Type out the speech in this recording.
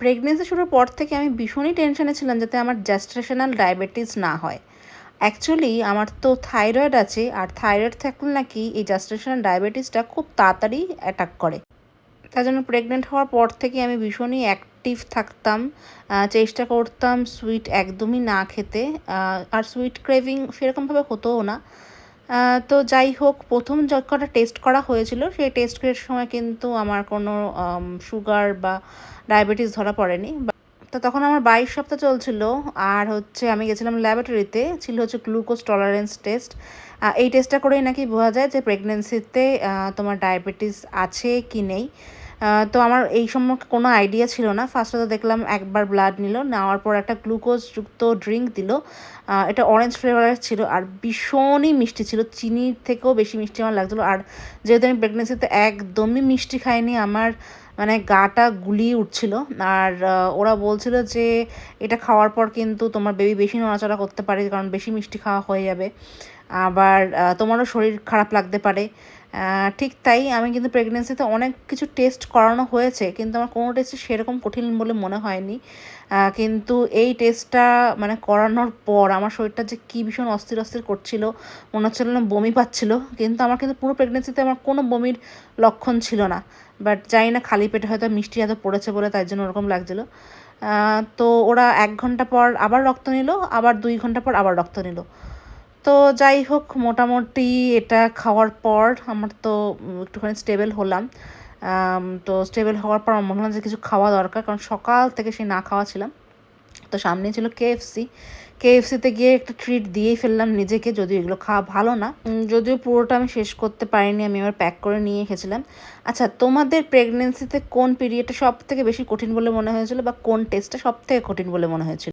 Pregnancy শুরুর পর থেকে আমি ভীষণই টেনশনে ছিলাম যাতে আমার জ্যাস্ট্রেশনাল ডায়াবেটিস না হয়। অ্যাকচুয়ালি আমার তো থাইরয়েড আছে, আর থাইরয়েড থাকলে নাকি এই জ্যাস্ট্রেশনাল ডায়াবেটিসটা খুব তাড়াতাড়ি অ্যাটাক করে। তার জন্য প্রেগনেন্ট হওয়ার পর থেকে আমি ভীষণই অ্যাক্টিভ থাকতাম চেষ্টা করতাম সুইট একদমই না খেতে আর সুইট ক্রেভিং সেরকমভাবে হতোও না। তো যাই হোক, প্রথম যে কটা টেস্ট করা হয়েছিল, সেই টেস্টের সময় কিন্তু আমার কোনো সুগার বা ডায়াবেটিস ধরা পড়েনি। তো তখন আমার বাইশ সপ্তাহ চলছিল, আর হচ্ছে আমি গেছিলাম ল্যাবরেটরিতে ছিল হচ্ছে গ্লুকোজ টলারেন্স টেস্ট এই টেস্টটা করেই নাকি বোঝা যায় যে প্রেগনেন্সিতে তোমার ডায়াবেটিস আছে কি নেই। তো আমার এই সম্পর্কে কোনো আইডিয়া ছিল না। ফার্স্টে তো দেখলাম একবার ব্লাড নিল, নেওয়ার পর একটা গ্লুকোজযুক্ত ড্রিঙ্ক দিল। এটা অরেঞ্জ ফ্লেভারের ছিল আর ভীষণই মিষ্টি ছিল। চিনির থেকেও বেশি মিষ্টি আমার লাগছিল। আর যেহেতু আমি প্রেগনেন্সিতে একদমই মিষ্টি খাইনি, আমার মানে গাটা গুলিয়ে উঠছিল। আর ওরা বলছিল যে এটা খাওয়ার পর কিন্তু তোমার বেবি বেশি নড়াচড়া করতে পারে, কারণ বেশি মিষ্টি খাওয়া হয়ে যাবে। আবার তোমারও শরীর খারাপ লাগতে পারে। ঠিক তাই আমি কিন্তু প্রেগনেন্সিতে অনেক কিছু টেস্ট করানো হয়েছে, কিন্তু আমার কোনো টেস্টই সেরকম কঠিন বলে মনে হয়নি। কিন্তু এই টেস্টটা মানে করানোর পর আমার শরীরটা যে কী ভীষণ অস্থির অস্থির করছিল, মনে হচ্ছিল না বমি পাচ্ছিল, কিন্তু আমার কিন্তু পুরো প্রেগনেন্সিতে আমার কোনো বমির লক্ষণ ছিল না। বাট জানি না খালি পেটে হয়তো মিষ্টি এত পড়েছে বলে তাই জন্য ওরকম লাগছিল। তো ওরা এক ঘণ্টা পর আবার রক্ত নিল, আবার দুই ঘণ্টা পর আবার রক্ত নিল। তো যাই হোক, মোটামুটি এটা খাওয়ার পর আমার তো একটুখানি স্টেবল হলাম। তো স্টেবল হওয়ার পর আমার মনে হলো যে কিছু খাওয়া দরকার, কারণ সকাল থেকে সেই না খাওয়া ছিলাম। তো সামনে ছিল কেএফসি কেএফসিতে গিয়ে একটা ট্রিট দিয়েই ফেললাম নিজেকে, যদিও এগুলো খাওয়া ভালো না। যদিও পুরোটা আমি শেষ করতে পারিনি, আমি আবার প্যাক করে নিয়ে এসেছিলাম আচ্ছা তোমাদের প্রেগনেন্সিতে কোন পিরিয়ডটা সব থেকে বেশি কঠিন বলে মনে হয়েছিল, বা কোন টেস্টটা সব থেকে কঠিন বলে মনে হয়েছিল?